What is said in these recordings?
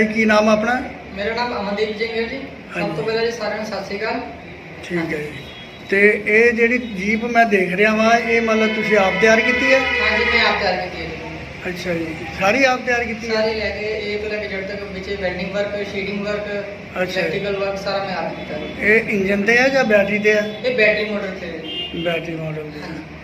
ਜੀ ਕੀ ਨਾਮ ਆ ਆਪਣਾ? ਮੇਰਾ ਨਾਮ ਅਮਨਦੀਪ ਸਿੰਘ ਹੈ ਜੀ। ਸਭ। ਤੋਂ ਪਹਿਲਾਂ ਜੀ ਸਾਰਿਆਂ ਨੂੰ ਸਤਿ ਸ਼੍ਰੀ ਅਕਾਲ। ਠੀਕ ਹੈ ਜੀ। ਤੇ ਇਹ ਜਿਹੜੀ ਜੀਪ ਮੈਂ ਦੇਖ ਰਿਹਾ ਵਾਂ ਇਹ ਮਤਲਬ ਤੁਸੀਂ ਆਪ ਤਿਆਰ ਕੀਤੀ ਹੈ? ਹਾਂਜੀ ਮੈਂ ਆਪ ਤਿਆਰ ਕੀਤੀ ਹੈ ਜੀ। ਅੱਛਾ ਜੀ। ਸਾਰੀ ਆਪ ਤਿਆਰ ਕੀਤੀ ਹੈ? ਸਾਰੇ ਲੈ ਕੇ ਇਹ ਤੋਂ ਲੈ ਕੇ ਜੜ ਤੱਕ ਵਿੱਚ ਵੈਲਡਿੰਗ ਵਰਕ ਸ਼ੀਡਿੰਗ ਵਰਕ ਅੱਛਾ ਜੀ। ਇਲੈਕਟ੍ਰੀਕਲ ਵਰਕ ਸਾਰਾ ਮੈਂ ਆਪ ਕੀਤਾ ਹੈ ਇਹ ਇੰਜਨ ਤੇ ਹੈ ਜਾਂ ਬੈਟਰੀ ਤੇ ਹੈ? ਇਹ ਬੈਟਰੀ ਮੋਟਰ ਤੇ ਹੈ ਜੀ। ਬੈਟਰੀ ਮਾਡਲ ਤੇ। ਹਾਂਜੀ।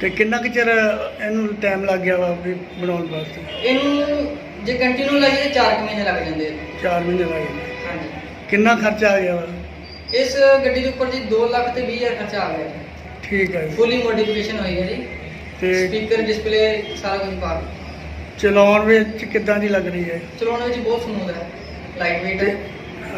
ਤੇ ਕਿੰਨਾ ਕੁ ਚਿਰ ਇਹਨੂੰ ਟਾਈਮ ਲੱਗ ਗਿਆ ਵਾ ਵੀ ਬਣਾਉਣ ਵਾਸਤੇ? ਇਹਨੂੰ ਜੇ ਕੰਟੀਨਿਊ ਲੱਗੇ ਤੇ 4 ਮਹੀਨੇ ਲੱਗ ਜਾਂਦੇ ਆ। 4 ਮਹੀਨੇ ਲੱਗ ਜਾਂਦੇ ਹਾਂਜੀ। ਕਿੰਨਾ ਖਰਚਾ ਆ ਗਿਆ ਵਾ? ਇਸ ਗੱਡੀ ਦੇ ਉੱਪਰ ਜੀ 2 ਲੱਖ ਤੇ 20 ਹਜ਼ਾਰ ਖਰਚਾ ਆ ਗਿਆ। ਜੀ ਠੀਕ ਹੈ ਜੀ। ਫੁੱਲੀ ਮੋਡੀਫਿਕੇਸ਼ਨ ਹੋਈ ਹੈ ਜੀ। ਤੇ ਸਪੀਕਰ ਡਿਸਪਲੇ ਸਾਰਾ ਕੁਝ ਪਾ ਕੇ ਚਲਾਉਣ ਵਿੱਚ ਕਿੱਦਾਂ ਦੀ ਲੱਗ ਰਹੀ ਹੈ? ਚਲਾਉਣ ਵਿੱਚ ਬਹੁਤ ਸਮੂਥ ਹੈ। ਲਾਈਟ weight ਹੈ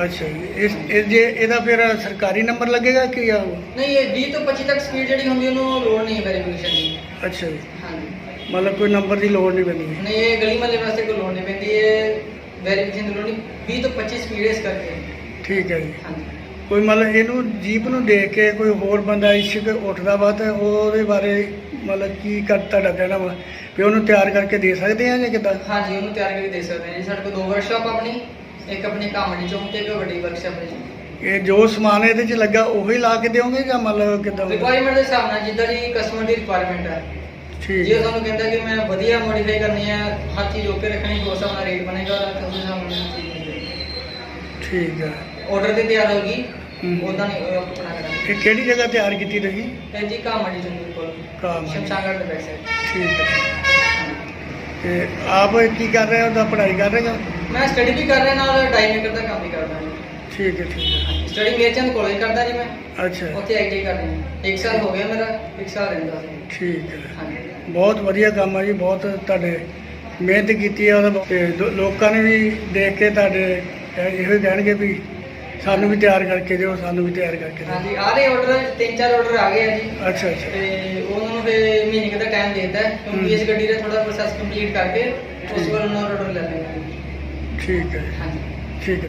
ਅੱਛਾ ਜੀ। ਇਸ ਇਹ ਜੇ ਇਹਦਾ ਫਿਰ ਸਰਕਾਰੀ ਨੰਬਰ ਲੱਗੇਗਾ ਕਿ ਆ ਨਹੀਂ ਇਹ 20 ਤੋਂ 25 ਤੱਕ ਸਪੀਡ ਜਿਹੜੀ ਹੁੰਦੀ ਉਹਨੂੰ ਲੋੜ ਨਹੀਂ ਹੈ ਵੈਰੀਫਿਕੇਸ਼ਨ ਦੀ। ਅੱਛਾ ਜੀ। ਹਾਂਜੀ। ਮਤਲਬ ਕੋਈ ਨੰਬਰ ਦੀ ਲੋੜ ਨਹੀਂ ਪੈਂਦੀ। ਨਹੀਂ ਇਹ ਗਲੀ ਮਹੱਲੇ ਵਾਸਤੇ ਕੋਈ ਲੋੜ ਨਹੀਂ ਪੈਂਦੀ। ਇਹ ਵੈਰੀਫਿਕੇਸ਼ਨ ਦੀ ਲੋੜ ਨਹੀਂ। 20 ਤੋਂ 25 ਸਪੀਡ ਇਸ ਕਰਕੇ। ਠੀਕ ਹੈ ਜੀ। ਹਾਂਜੀ। ਕੋਈ ਮਤਲਬ ਇਹਨੂੰ ਜੀਪ ਨੂੰ ਦੇਖ ਕੇ ਕੋਈ ਹੋਰ ਬੰਦਾ ਇਸ਼ਕ ਉੱਠਦਾ ਵਾ ਤੇ ਉਹਦੇ ਬਾਰੇ ਮਤਲਬ ਕੀ ਕਰ ਤੁਹਾਡਾ ਕਹਿਣਾ ਵਾ? ਵੀ ਉਹਨੂੰ ਤਿਆਰ ਕਰਕੇ ਦੇ ਸਕਦੇ ਆ ਜਾਂ ਕਿੱਦਾਂ? ਹਾਂਜੀ ਉਹਨੂੰ ਤਿਆਰ ਕਰਕੇ ਦੇ ਸਕਦੇ ਹਾਂ ਜੀ। ਸਾਡੇ ਕੋਲ ਦੋ ਵਰਕਸ਼ਾਪ ਆਪਣੀ। ਇੱਕ ਆਪਣੀ ਕਾਮੜੀ ਚੌਂਕ ਤੇ ਇੱਕ ਵੱਡੀ ਵਰਕਸ਼ਾਪ ਜੀ ਇਹ ਜੋ ਸਮਾਨ ਇਹਦੇ 'ਚ ਲੱਗਾ ਉਹੀ ਲਾ ਕੇ ਦਿਓਗੇ ਜਾਂ ਮਤਲਬ ਕਿੱਦਾਂ ਰਿਕੁਆਇਰਮੈਂਟ ਦੇ ਹਿਸਾਬ ਨਾਲ ਜਿੱਦਾਂ ਦੀ ਕਸਟਮਰ ਦੀ ਰਿਕੁਆਇਰਮੈਂਟ ਹੈ ਠੀਕ। ਜੇ ਤੁਹਾਨੂੰ ਕਹਿੰਦਾ ਕਿ ਮੈਂ ਵਧੀਆ ਮੋਡੀਫਾਈ ਕਰਨੀ ਹੈ ਹਰ ਚੀਜ਼ ਓਕੇ ਰੱਖਣੀ ਉਸ ਹਿਸਾਬ ਨਾਲ ਰੇਟ ਬਣੇਗਾ ਤਾਂ ਉਸ ਹਿਸਾਬ ਨਾਲ ਠੀਕ ਹੈ ਆਰਡਰ ਤੇ ਤਿਆਰ ਹੋਗੀ। ਉਹਦਾ ਨਹੀਂ ਆਪਣਾ ਕਰਾਂਗੇ। ਇਹ ਕਿਹੜੀ ਜਗ੍ਹਾ ਤਿਆਰ ਕੀਤੀ ਤੁਸੀਂ? ਤੇ ਜੀ ਕਾਮੜੀ ਦੇ ਕੋਲ ਕਾਮੜੀ। ਸ਼ਮਸ਼ਾਨਗੜ੍ਹ ਦੇ ਸਾਈਡ ਠੀਕ ਹੈ ਤੇ ਆਪ ਕੀ ਕਰ ਰਹੇ ਹੋ ਤਾਂ ਪੜ੍ਹਾਈ ਕਰ ਰਹੇ ਹੋ? ਮੈਂ ਸਟੱਡੀ ਵੀ ਕਰ ਰਿਹਾ ਨਾਲ ਡਾਈ ਮੇਕਰ ਦਾ ਕੰਮ ਵੀ ਕਰਦਾ ਜੀ। ਠੀਕ ਹੈ ਠੀਕ ਹੈ। ਸਟੱਡੀ ਮੇਰਚੰਦ ਕਾਲਜ ਕਰਦਾ ਜੀ ਮੈਂ। ਅੱਛਾ। ਉੱਥੇ ਆਈਟੀ ਕਰ ਰਿਹਾ ਇੱਕ ਸਾਲ ਹੋ ਗਿਆ ਮੇਰਾ ਇੱਕ ਸਾਲ ਰਹਿੰਦਾ। ਸੀ ਠੀਕ ਹੈ। ਹਾਂਜੀ। ਬਹੁਤ ਵਧੀਆ ਕੰਮ ਹੈ ਜੀ ਬਹੁਤ ਤੁਹਾਡੇ ਮਿਹਨਤ ਕੀਤੀ ਹੈ ਉਹਦਾ। ਤੇ ਲੋਕਾਂ ਨੇ ਵੀ ਦੇਖ ਕੇ ਤੁਹਾਡੇ ਇਹ- ਇਹੋ ਹੀ ਕਹਿਣਗੇ ਵੀ ਸਾਨੂੰ ਵੀ ਤਿਆਰ ਕਰਕੇ ਦਿਓ ਸਾਨੂੰ ਵੀ ਤਿਆਰ ਕਰਕੇ ਦਿਓ। ਹਾਂਜੀ ਆ ਰਹੇ ਆਰਡਰ ਤਿੰਨ ਚਾਰ ਆਰਡਰ ਆ ਗਏ ਆ ਜੀ। ਅੱਛਾ ਅੱਛਾ। ਤੇ ਉਹਨਾਂ ਨੂੰ ਫਿਰ ਮਹੀਨੇ ਕੁ ਦਾ ਟਾਈਮ ਦੇ ਦਿੱਤਾ। ਹੈ। ਕਿਉਂਕਿ ਇਸ ਗੱਡੀ ਦਾ ਥੋੜਾ ਪ੍ਰੋਸੈਸ ਕੰਪਲੀਟ ਕਰਕੇ ਉਸ ਤੋਂ ਬਾਅਦ ਉਹਨਾਂ ਆਰਡਰ ਲੈ ਲੈਣਾ ਹੈ ਹਾਂਜੀ ਠੀਕ ਹੈ